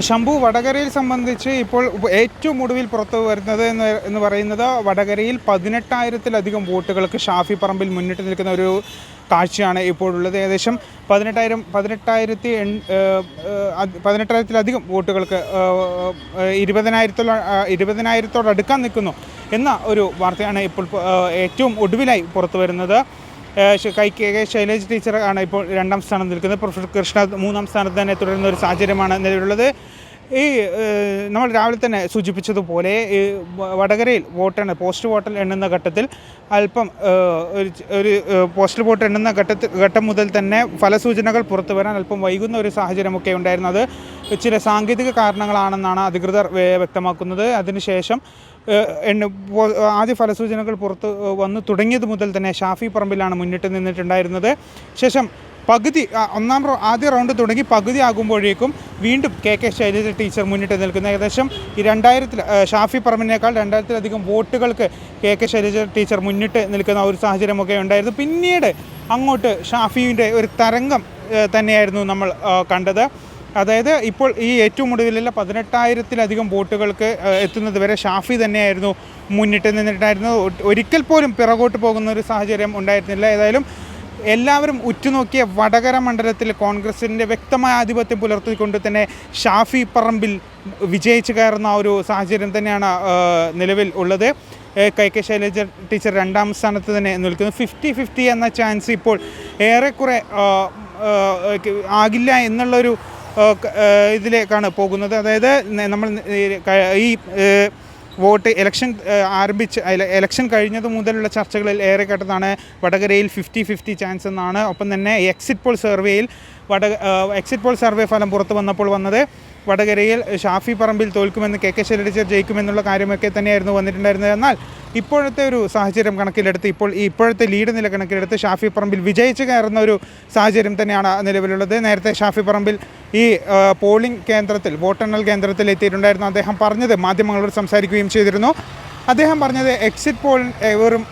ശംഭു വടകരയിൽ സംബന്ധിച്ച് ഇപ്പോൾ ഏറ്റവും ഒടുവിൽ പുറത്തു വരുന്നത് എന്ന് എന്ന് പറയുന്നത് വടകരയിൽ പതിനെട്ടായിരത്തിലധികം വോട്ടുകൾക്ക് ഷാഫി പറമ്പിൽ മുന്നിട്ട് നിൽക്കുന്ന ഒരു കാഴ്ചയാണ് ഇപ്പോഴുള്ളത്. ഏകദേശം പതിനെട്ടായിരം പതിനെട്ടായിരത്തി എൺ പതിനെട്ടായിരത്തിലധികം വോട്ടുകൾക്ക് ഇരുപതിനായിരത്തോളം ഇരുപതിനായിരത്തോടടുക്കാൻ നിൽക്കുന്നു എന്ന ഒരു വാർത്തയാണ് ഇപ്പോൾ ഏറ്റവും ഒടുവിലായി പുറത്തു വരുന്നത്. കൈ ശൈലജ് ടീച്ചർ ആണ് ഇപ്പോൾ രണ്ടാം സ്ഥാനം നിൽക്കുന്നത്. പ്രൊഫസർ കൃഷ്ണ മൂന്നാം സ്ഥാനത്ത് തന്നെ തുടരുന്ന ഒരു സാഹചര്യമാണ് നിലവിലുള്ളത്. ഈ നമ്മൾ രാവിലെ തന്നെ സൂചിപ്പിച്ചതുപോലെ ഈ വടകരയിൽ വോട്ടെണ്ണ പോസ്റ്റ് വോട്ടൽ എണ്ണുന്ന ഘട്ടത്തിൽ അല്പം ഒരു പോസ്റ്റൽ വോട്ട് എണ്ണുന്ന ഘട്ടത്തിൽ ഘട്ടം മുതൽ തന്നെ ഫലസൂചനകൾ പുറത്തു വരാൻ അല്പം വൈകുന്ന ഒരു സാഹചര്യമൊക്കെ ഉണ്ടായിരുന്നത്. ചില സാങ്കേതിക കാരണങ്ങളാണെന്നാണ് അധികൃതർ വ്യക്തമാക്കുന്നത്. അതിനുശേഷം എണ്ണ ആദ്യ ഫലസൂചനകൾ പുറത്ത് വന്നു തുടങ്ങിയത് മുതൽ തന്നെ ഷാഫി പറമ്പിലാണ് മുന്നിട്ട് നിന്നിട്ടുണ്ടായിരുന്നത്. ശേഷം പകുതി ഒന്നാം ആദ്യ റൗണ്ട് തുടങ്ങി പകുതി ആകുമ്പോഴേക്കും വീണ്ടും കെ കെ ശൈലജ ടീച്ചർ മുന്നിട്ട് നിൽക്കുന്ന ഏകദേശം ഈ രണ്ടായിരത്തിൽ ഷാഫി പറമ്പിനേക്കാൾ രണ്ടായിരത്തിലധികം വോട്ടുകൾക്ക് കെ കെ ശൈലജ ടീച്ചർ മുന്നിട്ട് നിൽക്കുന്ന ഒരു സാഹചര്യമൊക്കെ ഉണ്ടായിരുന്നു. പിന്നീട് അങ്ങോട്ട് ഷാഫിയുടെ ഒരു തരംഗം തന്നെയായിരുന്നു നമ്മൾ കണ്ടത്. അതായത് ഇപ്പോൾ ഈ ഏറ്റവും ഒടുവിലുള്ള പതിനെട്ടായിരത്തിലധികം വോട്ടുകൾക്ക് എത്തുന്നത് വരെ ഷാഫി തന്നെയായിരുന്നു മുന്നിട്ട് നിന്നിട്ടായിരുന്നു ഒരിക്കൽ പോലും പിറകോട്ട് പോകുന്ന ഒരു സാഹചര്യം ഉണ്ടായിരുന്നില്ല. ഏതായാലും എല്ലാവരും ഉറ്റുനോക്കിയ വടകര മണ്ഡലത്തിൽ കോൺഗ്രസിന്റെ വ്യക്തമായ ആധിപത്യം പുലർത്തിക്കൊണ്ട് തന്നെ ഷാഫി പറമ്പിൽ വിജയിച്ചു കയറുന്ന ഒരു സാഹചര്യം തന്നെയാണ് നിലവിൽ ഉള്ളത്. കെ കെ ശൈലജ ടീച്ചർ രണ്ടാം സ്ഥാനത്ത് തന്നെ നിൽക്കുന്നു ഫിഫ്റ്റി ഫിഫ്റ്റി എന്ന ചാൻസ് ഇപ്പോൾ ഏറെക്കുറെ ആകില്ല എന്നുള്ളൊരു ഇതിലേക്കാണ് പോകുന്നത്. അതായത് നമ്മൾ ഈ വോട്ട് ഇലക്ഷൻ ആരംഭിച്ച് ഇലക്ഷൻ കഴിഞ്ഞത് മുതലുള്ള ചർച്ചകളിൽ ഏറെ കേട്ടതാണ് വടകരയിൽ ഫിഫ്റ്റി ഫിഫ്റ്റി ചാൻസ് എന്നാണ്. ഒപ്പം തന്നെ എക്സിറ്റ് പോൾ സർവേയിൽ വട എക്സിറ്റ് പോൾ സർവേ ഫലം പുറത്തു വന്നപ്പോൾ വന്നത് വടകരയിൽ ഷാഫി പറമ്പിൽ തോൽക്കുമെന്ന് കെ കെ ശൈലജ ജയിക്കുമെന്നുള്ള കാര്യമൊക്കെ തന്നെയായിരുന്നു വന്നിട്ടുണ്ടായിരുന്നത്. എന്നാൽ ഇപ്പോഴത്തെ ഒരു സാഹചര്യം കണക്കിലെടുത്ത് ഇപ്പോൾ ഈ ഇപ്പോഴത്തെ ലീഡ് നില കണക്കിലെടുത്ത് ഷാഫി പറമ്പിൽ വിജയിച്ച് കയറുന്ന ഒരു സാഹചര്യം തന്നെയാണ് നിലവിലുള്ളത്. നേരത്തെ ഷാഫി പറമ്പിൽ ഈ പോളിംഗ് കേന്ദ്രത്തിൽ വോട്ടെണ്ണൽ കേന്ദ്രത്തിൽ എത്തിയിട്ടുണ്ടായിരുന്നു അദ്ദേഹം പറഞ്ഞത്. മാധ്യമങ്ങളോട് സംസാരിക്കുകയും ചെയ്തിരുന്നു. അദ്ദേഹം പറഞ്ഞത് എക്സിറ്റ് പോൾ വെറും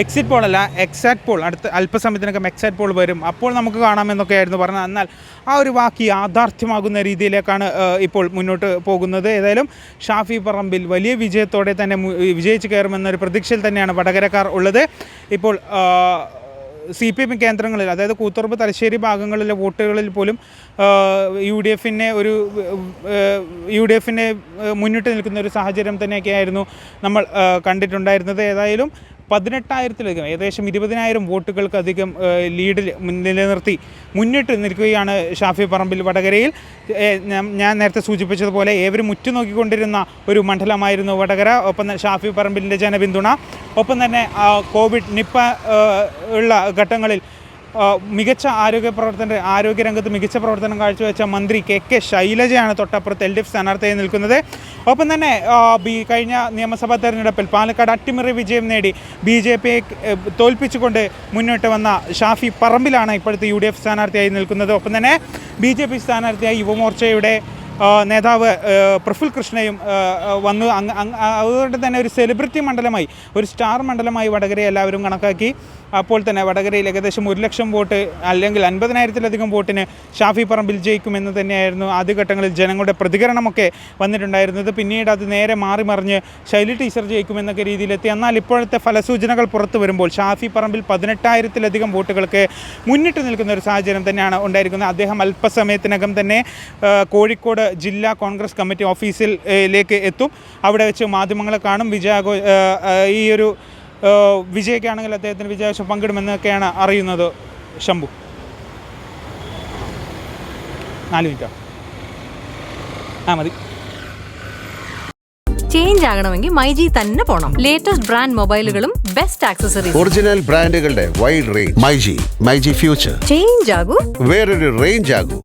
എക്സിറ്റ് പോൾ അല്ല എക്സാറ്റ് പോൾ അടുത്ത അല്പസമയത്തിനകം എക്സാറ്റ് പോൾ വരും. അപ്പോൾ നമുക്ക് കാണാമെന്നൊക്കെയായിരുന്നു പറഞ്ഞത്. എന്നാൽ ആ ഒരു വാക്ക് യാഥാർത്ഥ്യമാകുന്ന രീതിയിലേക്കാണ് ഇപ്പോൾ മുന്നോട്ട് പോകുന്നത്. ഏതായാലും ഷാഫി പറമ്പിൽ വലിയ വിജയത്തോടെ തന്നെ വിജയിച്ചു കയറുമെന്നൊരു പ്രതീക്ഷയിൽ തന്നെയാണ് വടകരക്കാർ ഉള്ളത്. ഇപ്പോൾ സി പി എം കേന്ദ്രങ്ങളിൽ അതായത് കൂത്തുറപ്പ് തലശ്ശേരി ഭാഗങ്ങളിലെ വോട്ടുകളിൽ പോലും യു ഡി എഫിനെ ഒരു യു ഡി എഫിനെ മുന്നിട്ട് നിൽക്കുന്ന ഒരു സാഹചര്യം തന്നെയൊക്കെയായിരുന്നു നമ്മൾ കണ്ടിട്ടുണ്ടായിരുന്നത്. ഏതായാലും പതിനെട്ടായിരത്തിലധികം ഏകദേശം ഇരുപതിനായിരം വോട്ടുകൾക്കധികം ലീഡിൽ നിലനിർത്തി മുന്നിട്ട് നിൽക്കുകയാണ് ഷാഫി പറമ്പിൽ വടകരയിൽ. ഞാൻ- നേരത്തെ സൂചിപ്പിച്ചതുപോലെ ഏവരും ഉറ്റുനോക്കിക്കൊണ്ടിരുന്ന ഒരു മണ്ഡലമായിരുന്നു വടകര ഒപ്പം ഷാഫി പറമ്പിലിന്റെ ജനപിന്തുണ. ഒപ്പം തന്നെ കോവിഡ് നിപ്പ ഉള്ള ഘട്ടങ്ങളിൽ മികച്ച ആരോഗ്യ പ്രവർത്തന ആരോഗ്യരംഗത്ത് മികച്ച പ്രവർത്തനം കാഴ്ചവെച്ച മന്ത്രി കെ കെ ശൈലജയാണ് തൊട്ടപ്പുറത്ത് എൽ ഡി എഫ് സ്ഥാനാർത്ഥിയായി നിൽക്കുന്നത്. ഒപ്പം തന്നെ ബി കഴിഞ്ഞ നിയമസഭാ തെരഞ്ഞെടുപ്പിൽ പാലക്കാട് അട്ടിമറി വിജയം നേടി ബി ജെ പിയെ തോൽപ്പിച്ചുകൊണ്ട് മുന്നോട്ട് വന്ന ഷാഫി പറമ്പിലാണ് ഇപ്പോഴത്തെ യു ഡി എഫ് സ്ഥാനാർത്ഥിയായി നിൽക്കുന്നത്. ഒപ്പം തന്നെ ബി ജെ പി സ്ഥാനാർത്ഥിയായി യുവമോർച്ചയുടെ നേതാവ് പ്രഫുൽ കൃഷ്ണയും വന്ന് അതുകൊണ്ട് തന്നെ ഒരു സെലിബ്രിറ്റി മണ്ഡലമായി ഒരു സ്റ്റാർ മണ്ഡലമായി വടകരയെ എല്ലാവരും കണക്കാക്കി. അപ്പോൾ തന്നെ വടകരയിൽ ഏകദേശം ഒരു ലക്ഷം വോട്ട് അല്ലെങ്കിൽ അൻപതിനായിരത്തിലധികം വോട്ടിന് ഷാഫി പറമ്പിൽ ജയിക്കുമെന്ന് തന്നെയായിരുന്നു ആദ്യഘട്ടങ്ങളിൽ ജനങ്ങളുടെ പ്രതികരണമൊക്കെ വന്നിട്ടുണ്ടായിരുന്നത്. പിന്നീട് അത് നേരെ മാറി മറിഞ്ഞ് ശൈലി ടീച്ചർ ജയിക്കുമെന്നൊക്കെ രീതിയിലെത്തി. എന്നാൽ ഇപ്പോഴത്തെ ഫലസൂചനകൾ പുറത്തു വരുമ്പോൾ ഷാഫി പറമ്പിൽ പതിനെട്ടായിരത്തിലധികം വോട്ടുകൾക്ക് മുന്നിട്ട് നിൽക്കുന്ന ഒരു സാഹചര്യം തന്നെയാണ് ഉണ്ടായിരിക്കുന്നത്. അദ്ദേഹം അല്പസമയത്തിനകം തന്നെ കോഴിക്കോട് ജില്ലാ കോൺഗ്രസ് കമ്മിറ്റി ഓഫീസിൽ ലേക്ക് എത്തും. അവിടെ വെച്ച് മാധ്യമങ്ങളെ കാണും. വിജയാഘോ ഈ ഒരു വിജയക്കാണെങ്കിൽ വിജയ്ക്കാണെങ്കിൽ അദ്ദേഹത്തിന് വിജയാഘോഷം പങ്കിടുമെന്നൊക്കെയാണ് അറിയുന്നത്. ശംഭു. നാല് മിനിറ്റോ? ആ മതി. ചേഞ്ച് ആകണമെങ്കിൽ മൈജി തന്നെ പോണം. ലേറ്റസ്റ്റ് ബ്രാൻഡ് മൊബൈലുകളും ബെസ്റ്റ് ആക്സസറീസ് ഒറിജിനൽ ബ്രാൻഡുകളുടെ wide range myG myG future change ആകൂ. വേറൊരു റേഞ്ച് ആകൂ.